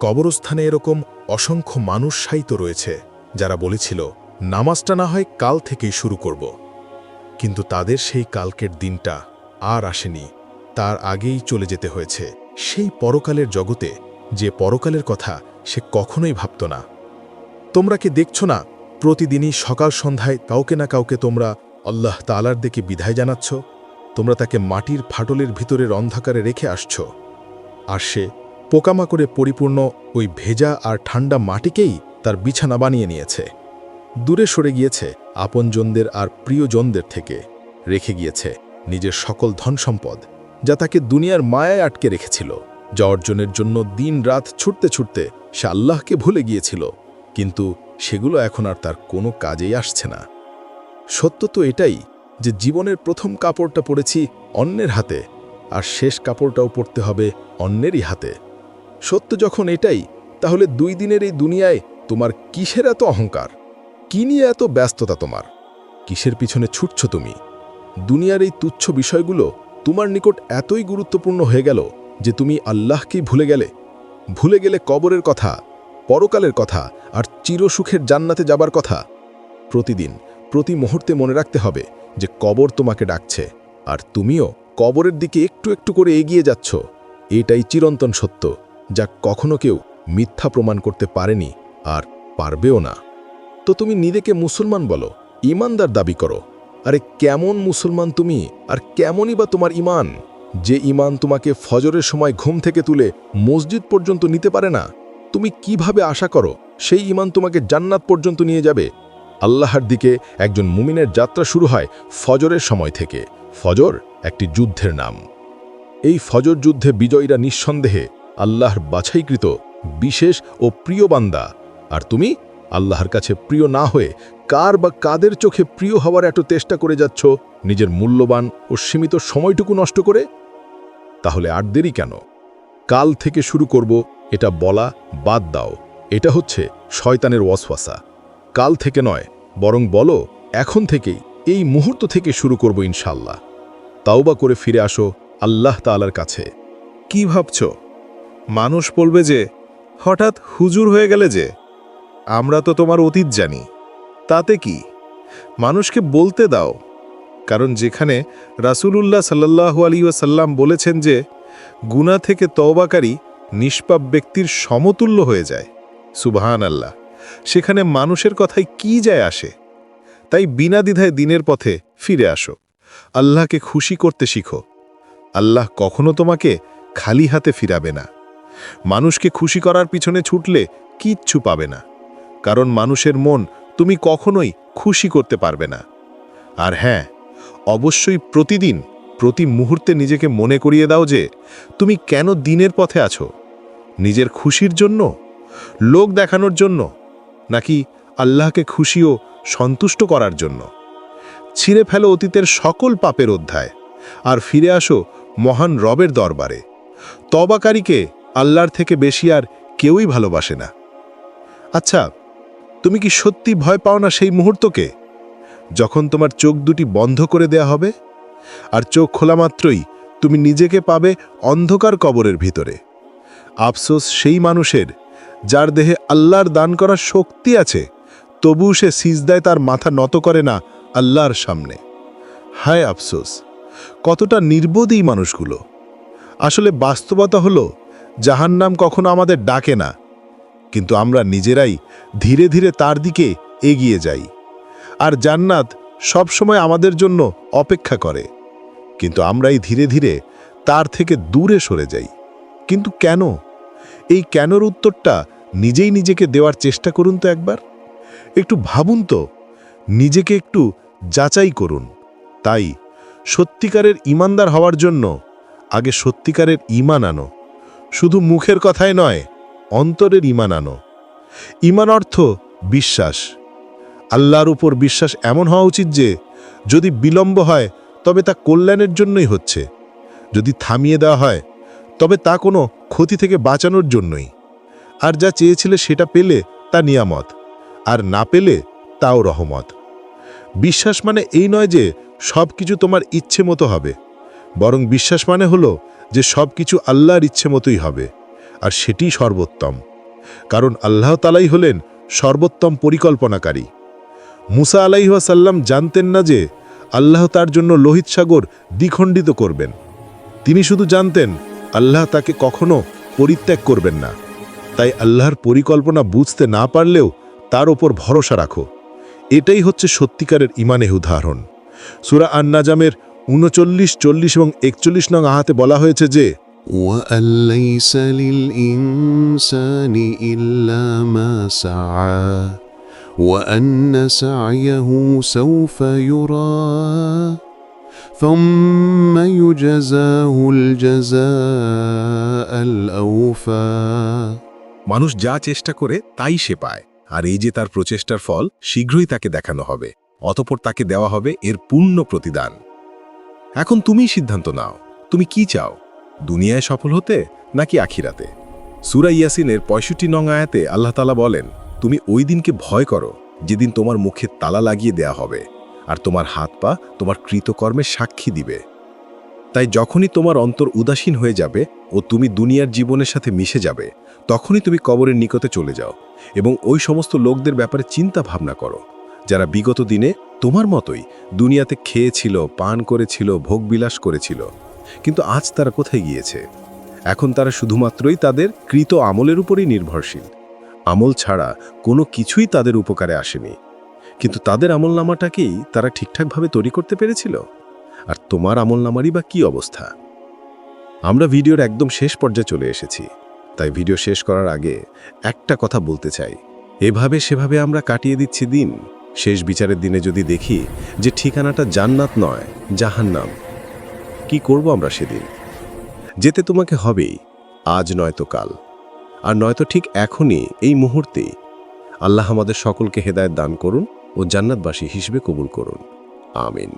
কবরস্থানে এরকম অসংখ্য মানুষ সাহিত্য রয়েছে, যারা বলেছিল, নামাজটা না হয় কাল থেকেই শুরু করব। কিন্তু তাদের সেই কালকের দিনটা আর আসেনি। তার আগেই চলে যেতে হয়েছে। সেই পরকালের জগতে যে পরকালের কথা সে কখনোই ভাবত না। তোমরা কি দেখছ না, প্রতিদিনই সকাল সন্ধ্যায় কাউকে না কাউকে তোমরা আল্লাহ তালার দিকে বিধায় জানাচ্ছ? তোমরা তাকে মাটির ফাটলের ভিতরের অন্ধকারে রেখে আসছ? আর সে পোকামাকড়ে পরিপূর্ণ ওই ভেজা আর ঠান্ডা মাটিকেই তার বিছানা বানিয়ে নিয়েছে। দূরে সরে গিয়েছে আপনজনদের আর প্রিয়জনদের থেকে। রেখে গিয়েছে নিজের সকল ধন সম্পদ যা তাকে দুনিয়ার মায়ায় আটকে রেখেছিল, যা অর্জনের জন্য দিন রাত ছুটতে ছুটতে সে আল্লাহকে ভুলে গিয়েছিল। কিন্তু সেগুলো এখন আর তার কোনো কাজেই আসছে না। সত্য তো এটাই যে জীবনের প্রথম কাপড়টা পড়েছি অন্যের হাতে, আর শেষ কাপড়টাও পড়তে হবে অন্যেরই হাতে। সত্য যখন এটাই, তাহলে দুই দিনের এই দুনিয়ায় তোমার কিসের এত অহংকার? কি নিয়ে এত ব্যস্ততা তোমার? কিসের পিছনে ছুটছ তুমি? দুনিয়ার এই তুচ্ছ বিষয়গুলো তোমার নিকট এতই গুরুত্বপূর্ণ হয়ে গেল যে তুমি আল্লাহকেই ভুলে গেলে। ভুলে গেলে কবরের কথা, পরকালের কথা আর চিরসুখের জান্নাতে যাবার কথা। প্রতিদিন, প্রতি মুহূর্তে মনে রাখতে হবে যে কবর তোমাকে ডাকছে আর তুমিও কবরের দিকে একটু একটু করে এগিয়ে যাচ্ছ। এটাই চিরন্তন সত্য। যা কখনো কেউ মিথ্যা প্রমাণ করতে পারেনি আর পারবেও না। তো তুমি নিজেকে মুসলমান বলো, ইমানদার দাবি করো, আরে কেমন মুসলমান তুমি আর কেমনই বা তোমার ইমান? যে ইমান তোমাকে ফজরের সময় ঘুম থেকে তুলে মসজিদ পর্যন্ত নিতে পারে না, তুমি কীভাবে আশা করো সেই ইমান তোমাকে জান্নাত পর্যন্ত নিয়ে যাবে? আল্লাহর দিকে একজন মুমিনের যাত্রা শুরু হয় ফজরের সময় থেকে। ফজর একটি যুদ্ধের নাম। এই ফজর যুদ্ধে বিজয়ীরা নিঃসন্দেহে আল্লাহর বাছাইকৃত বিশেষ ও প্রিয় বান্দা। আর তুমি আল্লাহর কাছে প্রিয় না হয়ে কার বা কাদের চোখে প্রিয় হওয়ার এত চেষ্টা করে যাচ্ছ, নিজের মূল্যবান ও সীমিত সময়টুকু নষ্ট করে? তাহলে আর দেরি কেন? কাল থেকে শুরু করব, এটা বলা বাদ দাও। এটা হচ্ছে শয়তানের ওয়াসওয়াসা। কাল থেকে নয়, বরং বলো, এখন থেকেই, এই মুহূর্ত থেকে শুরু করব ইনশাল্লাহ তাওবা করে ফিরে আসো আল্লাহ তালার কাছে। কি ভাবছ? মানুষ বলবে যে, হঠাৎ হুজুর হয়ে গেলে যে, আমরা তো তোমার অতীত জানি। তাতে কি? মানুষকে বলতে দাও। কারণ যেখানে রাসূলুল্লাহ সাল্লাহু আলী ওয়াসাল্লাম বলেছেন যে গুণা থেকে তওবাকারী নিষ্পাপ ব্যক্তির সমতুল্য হয়ে যায়। সুবহান আল্লাহ সেখানে মানুষের কথায় কি যায় আসে? তাই বিনা দ্বিধায় দিনের পথে ফিরে আসো। আল্লাহকে খুশি করতে শিখো। আল্লাহ কখনো তোমাকে খালি হাতে ফিরাবে না। মানুষকে খুশি করার পিছনে ছুটলে কিচ্ছু পাবে না। কারণ মানুষের মন তুমি কখনোই খুশি করতে পারবে না। আর হ্যাঁ অবশ্যই প্রতিদিন, প্রতি মুহূর্তে নিজেকে মনে করিয়ে দাও যে তুমি কেন দিনের পথে আছো? নিজের খুশির জন্য? লোক দেখানোর জন্য? নাকি আল্লাহকে খুশি ও সন্তুষ্ট করার জন্য? ছিঁড়ে ফেলো অতীতের সকল পাপের অধ্যায়, আর ফিরে আসো মহান রবের দরবারে। তবাকারীকে আল্লাহর থেকে বেশি আর কেউই ভালোবাসে না। আচ্ছা তুমি কি সত্যি ভয় পাও না সেই মুহূর্তকে? যখন তোমার চোখ দুটি বন্ধ করে দেয়া হবে, আর চোখ খোলা মাত্রই তুমি নিজেকে পাবে অন্ধকার কবরের ভিতরে। আফসোস সেই মানুষের যার দেহে আল্লাহর দান করার শক্তি আছে তবুও সে সিজদায় তার মাথা নত করে না আল্লাহর সামনে। হায় আফসোস, কতটা নির্বোধ মানুষগুলো। আসলে বাস্তবতা হলো জাহান্নাম কখনো আমাদের ডাকে না। কিন্তু আমরা নিজেরাই ধীরে ধীরে তার দিকে এগিয়ে যাই। আর জান্নাত সবসময় আমাদের জন্য অপেক্ষা করে। কিন্তু আমরাই ধীরে ধীরে তার থেকে দূরে সরে যাই। কিন্তু কেন? এই কেনর উত্তরটা নিজেই নিজেকে দেওয়ার চেষ্টা করুন তো একবার। একটু ভাবুন তো, নিজেকে একটু যাচাই করুন। তাই সত্যিকারের ইমানদার হওয়ার জন্য আগে সত্যিকারের ইমান আনো। শুধু মুখের কথাই নয়, অন্তরের ইমান আনো। ইমান অর্থ বিশ্বাস। আল্লাহর উপর বিশ্বাস এমন হওয়া উচিত যে, যদি বিলম্ব হয়, তবে তা কল্যাণের জন্যই হচ্ছে। যদি থামিয়ে দেওয়া হয়, তবে তা কোনো ক্ষতি থেকে বাঁচানোর জন্যই। আর যা চেয়েছিলে সেটা পেলে তা নিয়ামত, আর না পেলে তাও রহমত। বিশ্বাস মানে এই নয় যে সব কিছু তোমার ইচ্ছে মতো হবে। বরং বিশ্বাস মানে হলো যে সব কিছু আল্লাহর ইচ্ছে মতোই হবে, আর সেটি সর্বোত্তম। কারণ আল্লাহ তালাই হলেন সর্বোত্তম পরিকল্পনাকারী। মুসা আলাইহাসাল্লাম জানতেন না যে আল্লাহ তার জন্য লোহিত সাগর দ্বিখণ্ডিত করবেন। তিনি শুধু জানতেন আল্লাহ তাকে কখনো পরিত্যাগ করবেন না। তাই আল্লাহর পরিকল্পনা বুঝতে না পারলেও তার ওপর ভরসা রাখো। এটাই হচ্ছে সত্যিকারের ইমানের উদাহরণ। সুরা আন্নাজামের উনচল্লিশ চল্লিশ এবং একচল্লিশ নং আহাতে বলা হয়েছে যে وأن ليس للإنسان إلا ما سعى وأن سعيه سوف يرى ثم يجزاه الجزاء الأوفى মানুষ যা চেষ্টা করে তাই সে পায় আর এই যে তার প্রচেষ্টার ফল শীঘ্রই তাকে দেখানো হবে অতপর তাকে দেওয়া হবে এর পূর্ণ প্রতিদান এখন তুমিই সিদ্ধান্ত নাও। তুমি কি চাও? দুনিয়ায় সফল হতে নাকি আখিরাতে? সুরা ইয়াসিনের পঁয়ষট্টি নং আয়াতে আল্লাহ তালা বলেন, তুমি ওই দিনকে ভয় করো যেদিন তোমার মুখে তালা লাগিয়ে দেয়া হবে আর তোমার হাত পা তোমার কৃতকর্মের সাক্ষী দিবে। তাই যখনই তোমার অন্তর উদাসীন হয়ে যাবে ও তুমি দুনিয়ার জীবনের সাথে মিশে যাবে, তখনই তুমি কবরের নিকটে চলে যাও এবং ওই সমস্ত লোকদের ব্যাপারে চিন্তা ভাবনা করো। যারা বিগত দিনে তোমার মতোই দুনিয়াতে খেয়েছিল, পান করেছিল, ভোগবিলাস করেছিল, কিন্তু আজ তারা কোথায় গিয়েছে? এখন তারা শুধুমাত্রই তাদের কৃত আমলের উপরই নির্ভরশীল। আমল ছাড়া কোনো কিছুই তাদের উপকারে আসেনি। কিন্তু তাদের আমলনামাটাকেই তারা ঠিকঠাকভাবে তৈরি করতে পেরেছিল? আর তোমার আমলনামারই বা কী অবস্থা? আমরা ভিডিওর একদম শেষ পর্যায়ে চলে এসেছি। তাই ভিডিও শেষ করার আগে একটা কথা বলতে চাই। এভাবে সেভাবে আমরা কাটিয়ে দিচ্ছি দিন। শেষ বিচারের দিনে যদি দেখি যে ঠিকানাটা জান্নাত নয়, জাহান্নাম, কি করব আমরা সেদিন? যেতে তোমাকে হবেই, আজ নয়তো কাল। আর নয়তো ঠিক এখনই, এই মুহূর্তেই। আল্লাহ আমাদের সকলকে হেদায়ত দান করুন ও জান্নাতবাসী হিসেবে কবুল করুন। আমিন।